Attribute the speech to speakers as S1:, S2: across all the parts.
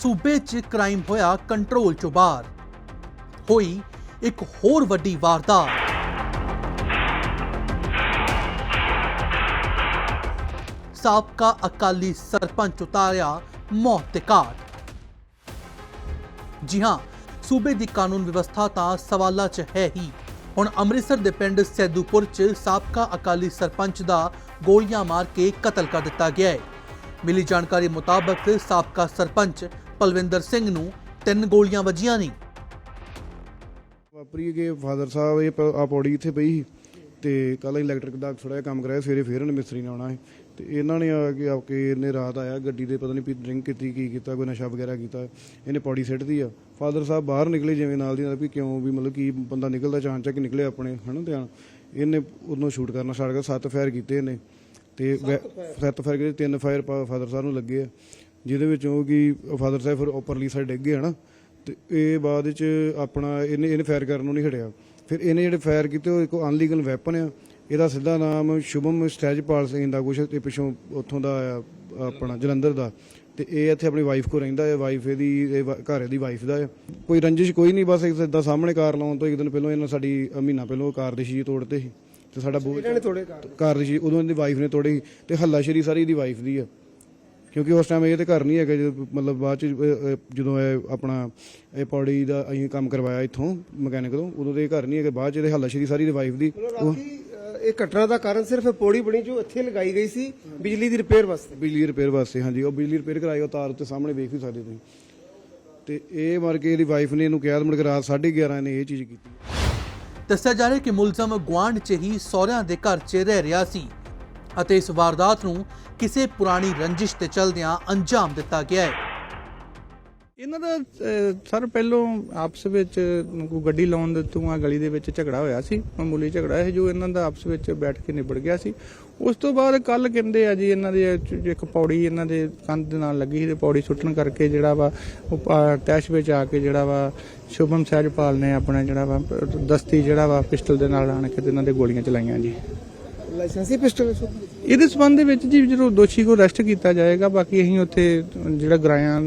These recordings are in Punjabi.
S1: ਸੂਬੇ 'ਚ ਕ੍ਰਾਈਮ ਹੋਇਆ ਕੰਟਰੋਲ 'ਚੋਂ ਬਾਹਰ। ਹੋਈ ਇੱਕ ਹੋਰ ਵੱਡੀ ਵਾਰਦਾਤ। ਸਾਬਕਾ ਅਕਾਲੀ ਸਰਪੰਚ ਉਤਾਰਿਆ ਮੌਤ ਦੇ ਘਾਟ। ਜੀ ਹਾਂ, ਸੂਬੇ ਦੀ ਕਾਨੂੰਨ ਵਿਵਸਥਾ ਤਾਂ ਸਵਾਲਾਂ 'ਚ ਹੈ ਹੀ। ਹੁਣ ਅੰਮ੍ਰਿਤਸਰ ਦੇ ਪਿੰਡ ਸੈਦੂਪੁਰ 'ਚ ਸਾਬਕਾ ਅਕਾਲੀ ਸਰਪੰਚ ਦਾ ਗੋਲੀਆਂ ਮਾਰ ਕੇ ਕਤਲ ਕਰ ਦਿੱਤਾ ਗਿਆ ਹੈ। ਮਿਲੀ ਜਾਣਕਾਰੀ ਮੁਤਾਬਕ ਸਾਬਕਾ ਸਰਪੰਚ ਪਲਵਿੰਦਰ ਸਿੰਘ ਨੂੰ ਤਿੰਨ ਗੋਲੀਆਂ ਵੱਜੀਆਂ ਨੇ।
S2: ਵਾਪਰੀ ਕਿ ਫਾਦਰ ਸਾਹਿਬ, ਇਹ ਪ- ਆ ਪੌੜੀ ਇੱਥੇ ਪਈ ਸੀ ਤੇ ਕੱਲ ਇਲੈਕਟ੍ਰਿਕ ਦਾ ਥੋੜਾ ਜਿਹਾ ਕੰਮ ਕਰਾਇਆ, ਸਵੇਰੇ ਫੇਰ ਇਹਨੇ ਮਿਸਤਰੀ ਨੇ ਆਉਣਾ ਸੀ। ਤੇ ਇਹਨਾਂ ਨੇ ਆ ਕੇ ਆ ਕੇ ਇਹਨੇ ਰਾਤ ਆਇਆ, ਗੱਡੀ ਦੇ ਪਤਾ ਨਹੀਂ ਡਰਿੰਕ ਕੀਤੀ, ਕੀ ਕੀਤਾ, ਕੋਈ ਨਸ਼ਾ ਵਗੈਰਾ ਕੀਤਾ। ਇਹਨੇ ਪੌੜੀ ਸਿੱਟਦੀ ਆ। ਫਾਦਰ ਸਾਹਿਬ ਬਾਹਰ ਨਿਕਲੇ ਜਿਵੇਂ ਨਾਲ ਦੀ ਨਾਲ ਵੀ ਕਿਉਂ, ਵੀ ਮਤਲਬ ਕੀ ਬੰਦਾ ਨਿਕਲਦਾ ਚਾਂ ਚੱਕ ਨਿਕਲੇ ਆਪਣੇ, ਹਨਾ ਧਿਆਨ। ਇਹਨੇ ਉਹਨੂੰ ਸ਼ੂਟ ਕਰਨਾ ਸਟਾਰਟ ਕਰ ਸੱਤ ਫਾਇਰ ਕੀਤੇ ਇਹਨੇ। ਤੇ ਸੱਤ ਫਾਇਰ ਕੀਤੇ ਤਿੰਨ ਫਾਇਰ ਫਾਦਰ ਸਾਹਿਬ ਨੂੰ ਲੱਗੇ ਆ। ਜਿਹਦੇ ਵਿੱਚੋਂ ਕਿ ਫਾਦਰ ਸਾਹਿਬ ਫਿਰ ਉੱਪਰਲੀ ਸਾਈਡ ਡਿੱਗ ਗਏ ਹਨਾ? ਤੇ ਇਹ ਬਾਅਦ ਚ ਆਪਣਾ ਇਹਨੇ ਇਹਨੇ ਫਾਇਰ ਕਰਨ ਨੂੰ ਨਹੀਂ ਹਟਿਆ। ਫਿਰ ਇਹਨੇ ਜਿਹੜੇ ਫਾਇਰ ਕੀਤੇ ਉਹ ਇੱਕ ਅਨਲੀਗਲ ਵੈਪਨ ਆ। ਇਹਦਾ ਸਿੱਧਾ ਨਾਮ ਸ਼ੁਭਮ ਸਟੈਜਪਾਲ ਸਿੰਘ ਦਾ ਕੁਛ ਤੇ ਪਿੱਛੋਂ ਉੱਥੋਂ ਦਾ ਆਪਣਾ ਜਲੰਧਰ ਦਾ। ਤੇ ਇਹ ਇੱਥੇ ਆਪਣੀ ਵਾਈਫ ਕੋ ਰਹਿੰਦਾ ਹੈ ਵਾਈਫ ਇਹਦੀ ਘਰ ਦੀ ਵਾਈਫ ਦਾ ਹੈ ਕੋਈ ਰੰਜਿਸ਼ ਕੋਈ ਨਹੀਂ ਬਸ ਇੱਕ ਸਿੱਧਾ ਸਾਹਮਣੇ ਕਾਰ ਲਾਉਣ ਤੋਂ ਇੱਕ ਦਿਨ ਪਹਿਲਾਂ ਇਹਨਾਂ ਸਾਡੀ ਮਹੀਨਾ ਪਹਿਲਾਂ ਕਾਰ ਦੇ ਸ਼ੀਸ਼ੇ ਤੋੜਤੇ ਸੀ। ਤੇ ਸਾਡਾ ਬਹੁਤ ਇਹਨਾਂ ਨੇ ਤੋੜੇ ਕਾਰ ਦੇ। ਸ਼ੀਸ਼ੇ ਉਦੋਂ ਇਹਦੀ ਵਾਈਫ ਨੇ ਤੋੜੇ ਸੀ ਤੇ ਹੱਲਾਸ਼ੇਰੀ ਸਾਰੀ ਇਹਦੀ ਵਾਈਫ ਦੀ ਆ। ਕਿਉਂਕਿ ਉਸ ਟਾਈਮ ਇਹ ਤੇ ਘਰ ਨਹੀਂ ਹੈਗਾ ਜਦੋਂ ਮਤਲਬ ਬਾਅਦ ਚ ਅਹ, ਜਦੋਂ ਇਹ ਆਪਣਾ ਇਹ ਪੌੜੀ ਦਾ ਅਸੀਂ ਕੰਮ ਕਰਵਾਇਆ ਇੱਥੋਂ ਮਕੈਨਿਕ ਤੋਂ ਉਦੋਂ ਦੇ ਘਰ ਨਹੀਂ ਹੈਗਾ ਬਾਅਦ ਚ ਇਹਦੇ ਹੱਲਾਸ਼ੇਰੀ ਸਾਰੀ ਦੀ ਵਾਈਫ ਦੀ। ਉਹ
S3: ਰਾਤੀ ਅ, ਇਹ ਘਟਨਾ ਦਾ ਕਾਰਨ ਸਿਰਫ ਇਹ ਪੌੜੀ ਬਣੀ ਜੋ ਇੱਥੇ ਲਗਾਈ ਗਈ ਸੀ ਬਿਜਲੀ ਦੀ ਰਿਪੇਅਰ ਵਾਸਤੇ।
S2: ਬਿਜਲੀ ਰਿਪੇਅਰ ਵਾਸਤੇ ਹਾਂਜੀ ਉਹ ਬਿਜਲੀ ਰਿਪੇਅਰ ਕਰਾਈ ਉਹ ਤਾਰ ਉੱਤੇ ਸਾਹਮਣੇ ਵੇਖ ਵੀ ਸਕਦੇ ਤੁਸੀਂ। ਤੇ ਇਹ ਮਰ ਕੇ ਇਹਦੀ ਵਾਈਫ ਨੇ ਇਹਨੂੰ ਕਿਹਾ ਮੁੜ ਕੇ ਰਾਤ 11:30 ਨੇ ਇਹ ਚੀਜ਼ ਕੀਤੀ।
S1: ਦੱਸਿਆ ਜਾ ਰਿਹਾ ਕਿ ਮੁਲਜ਼ਮ ਗੁਆਂਢ 'ਚ ਹੀ ਸਹੁਰਿਆਂ ਦੇ ਘਰ 'ਚ ਰਹਿ ਰਿਹਾ ਸੀ ਅਤੇ ਇਸ ਵਾਰਦਾਤ ਨੂੰ ਕਿਸੇ ਪੁਰਾਣੀ ਰੰਜਿਸ਼ ਤੇ ਚਲਦਿਆਂ ਅੰਜਾਮ ਦਿੱਤਾ ਗਿਆ ਹੈ।
S4: ਇਹਨਾਂ ਦਾ ਸਰ, ਪਹਿਲੋਂ ਆਪਸ ਵਿੱਚ ਕੋਈ ਗੱਡੀ ਲਾਉਣ ਦੇ ਤੋਂ ਆ ਗਲੀ ਦੇ ਵਿੱਚ ਝਗੜਾ ਹੋਇਆ ਸੀ, ਮਾਮੂਲੀ ਝਗੜਾ ਹੈ ਜੋ ਇਹਨਾਂ ਦਾ ਆਪਸ ਵਿੱਚ ਬੈਠ ਕੇ ਨਿਬੜ ਗਿਆ ਸੀ। ਉਸ ਤੋਂ ਬਾਅਦ ਕੱਲ ਕਹਿੰਦੇ ਆ ਜੀ ਇਹਨਾਂ ਦੇ ਇੱਕ ਪੌੜੀ ਇਹਨਾਂ ਦੇ ਕੰਧ ਦੇ ਨਾਲ ਲੱਗੀ ਸੀ ਤੇ ਪੌੜੀ ਸੁੱਟਣ ਕਰਕੇ ਜਿਹੜਾ ਵਾ, ਉਹ ਪਾ- ਵਿੱਚ ਆ ਕੇ ਜਿਹੜਾ ਵਾ ਸ਼ੁਭਮ ਸਹਿਜਪਾਲ ਨੇ ਆਪਣਾ ਜਿਹੜਾ ਵਾ, ਦਸਤੀ ਜਿਹੜਾ ਵਾ ਪਿਸਟਲ ਦੇ ਨਾਲ ਆਣ ਕੇ ਤੇ ਇਹਨਾਂ ਦੇ ਗੋਲੀਆਂ ਚਲਾਈਆਂ ਜੀ।
S3: ਲਾਇਸੈਂਸੀ ਪਿਸਟਲ
S4: ਇਹਦੇ ਸਬੰਧ ਦੇ ਵਿੱਚ ਜੀ ਜਦੋਂ ਦੋਸ਼ੀ ਕੋ ਅਰੈਸਟ ਕੀਤਾ ਜਾਏਗਾ ਬਾਕੀ ਅਸੀਂ ਉੱਥੇ ਜਿਹੜਾ ਗਰਾਇਆ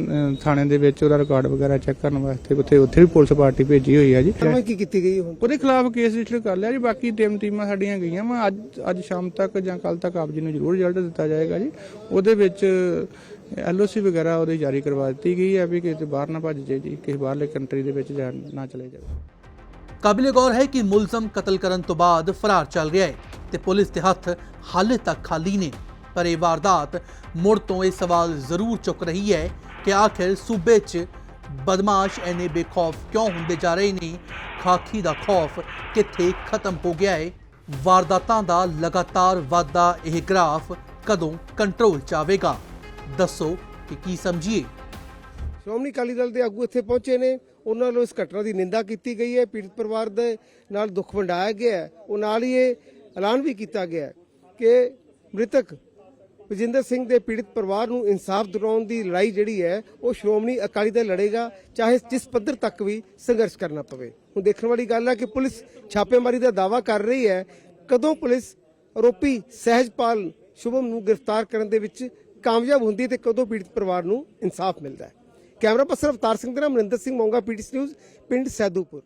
S4: ਥਾਣੇ ਦੇ ਵਿੱਚ ਉਹਦਾ ਰਿਕਾਰਡ ਵਗੈਰਾ ਚੈੱਕ ਕਰਨ ਵਾਸਤੇ ਉੱਥੇ ਉੱਥੇ ਵੀ ਪੁਲਿਸ ਪਾਰਟੀ ਭੇਜੀ ਹੋਈ ਆ ਜੀ।
S3: ਕਾਰਵਾਈ ਕੀ ਕੀਤੀ ਗਈ ਹੁਣ?
S4: ਉਹਦੇ ਖਿਲਾਫ ਕੇਸ ਰਜਿਸਟਰ ਕਰ ਲਿਆ ਜੀ ਬਾਕੀ ਟੀਮ ਟੀਮਾਂ ਸਾਡੀਆਂ ਗਈਆਂ ਵਾ। ਅੱਜ ਅੱਜ ਸ਼ਾਮ ਤੱਕ ਜਾਂ ਕੱਲ ਤੱਕ ਆਪ ਜੀ ਨੂੰ ਜ਼ਰੂਰ ਰਿਜ਼ਲਟ ਦਿੱਤਾ ਜਾਏਗਾ ਜੀ। ਉਹਦੇ ਵਿੱਚ ਐਲਓਸੀ ਵਗੈਰਾ ਉਹਦੀ ਜਾਰੀ ਕਰਵਾ ਦਿੱਤੀ ਗਈ ਹੈ ਵੀ ਕਿਤੇ ਬਾਹਰ ਨਾ ਭੱਜ ਜਾਏ ਜੀ ਕਿਸੇ ਬਾਹਰਲੇ ਕੰਟਰੀ ਦੇ ਵਿੱਚ ਜਾ- ਨਾ ਚਲੇ ਜਾਵੇ।
S1: ਕਾਬਿਲੇ ਗੌਰ ਹੈ ਕਿ ਮੁਲਜ਼ਮ ਕਤਲ ਕਰਨ ਤੋਂ ਬਾਅਦ ਫਰਾਰ ਚੱਲ ਰਿਹਾ ਹੈ। ਤੇ ਪੁਲਿਸ ਦੇ ਹੱਥ ਹਾਲੇ ਤੱਕ ਖਾਲੀ ਨੇ। ਪਰ ਇਹ ਵਾਰਦਾਤ ਮੁੜ ਤੋਂ ਇਹ ਸਵਾਲ ਜ਼ਰੂਰ ਚੁੱਕ ਰਹੀ ਹੈ ਕਿ ਆਖਿਰ ਸੂਬੇ 'ਚ ਬਦਮਾਸ਼ ਐਨੇ ਬੇਖੌਫ ਕਿਉਂ ਹੁੰਦੇ ਜਾ ਰਹੇ ਨੇ? ਖਾਕੀ ਦਾ ਖੌਫ ਕਿੱਥੇ ਖਤਮ ਹੋ ਗਿਆ ਹੈ ਵਾਰਦਾਤਾਂ ਦਾ ਲਗਾਤਾਰ ਵਾਧਾ ਇਹ ਗ੍ਰਾਫ ਕਦੋਂ ਕੰਟਰੋਲ 'ਚ ਆਵੇਗਾ? ਦੱਸੋ ਕਿ ਕੀ ਸਮਝੀਏ?
S3: ਸ਼੍ਰੋਮਣੀ ਅਕਾਲੀ ਦਲ ਦੇ ਆਗੂ ਇੱਥੇ ਪਹੁੰਚੇ ਨੇ। ਉਹਨਾਂ ਵੱਲੋਂ ਇਸ ਘਟਨਾ ਦੀ ਨਿੰਦਾ ਕੀਤੀ ਗਈ ਹੈ। ਪੀੜਤ ਪਰਿਵਾਰ ਦੇ ਨਾਲ ਦੁੱਖ ਵੰਡਾਇਆ ਗਿਆ ਹੈ। ਉਹ ਨਾਲ ਹੀ ਇਹ ਐਲਾਨ ਵੀ ਕੀਤਾ ਗਿਆ ਕਿ ਮ੍ਰਿਤਕ ਵਿਜਿੰਦਰ ਸਿੰਘ ਦੇ ਪੀੜਤ ਪਰਿਵਾਰ ਨੂੰ ਇਨਸਾਫ ਦਿਵਾਉਣ ਦੀ ਲੜਾਈ ਜਿਹੜੀ ਹੈ, ਉਹ ਸ਼੍ਰੋਮਣੀ ਅਕਾਲੀ ਦਲ ਲੜੇਗਾ, ਚਾਹੇ ਜਿਸ ਪੱਧਰ ਤੱਕ ਵੀ ਸੰਘਰਸ਼ ਕਰਨਾ ਪਵੇ। ਹੁਣ ਦੇਖਣ ਵਾਲੀ ਗੱਲ ਹੈ ਕਿ ਪੁਲਿਸ ਛਾਪੇਮਾਰੀ ਦਾ ਦਾਵਾ ਕਰ ਰਹੀ ਹੈ। ਕਦੋਂ ਪੁਲਿਸ ਆਰੋਪੀ ਸਹਿਜਪਾਲ ਸ਼ੁਭਮ ਨੂੰ ਗ੍ਰਿਫਤਾਰ ਕਰਨ ਦੇ ਵਿੱਚ ਕਾਮਯਾਬ ਹੁੰਦੀ ਹੈ ਤੇ ਕਦੋਂ ਪੀੜਤ ਪਰਿਵਾਰ ਨੂੰ ਇਨਸਾਫ ਮਿਲਦਾ ਹੈ? ਕੈਮਰਾ ਪਰਸਨ ਅਵਤਾਰ ਸਿੰਘ ਦੇ ਨਾਲ ਮਨਿੰਦਰ ਸਿੰਘ ਮੋਂਗਾ, ਪੀਟੀਸੀ ਨਿਊਜ਼, ਪਿੰਡ ਸੈਦੂਪੁਰ।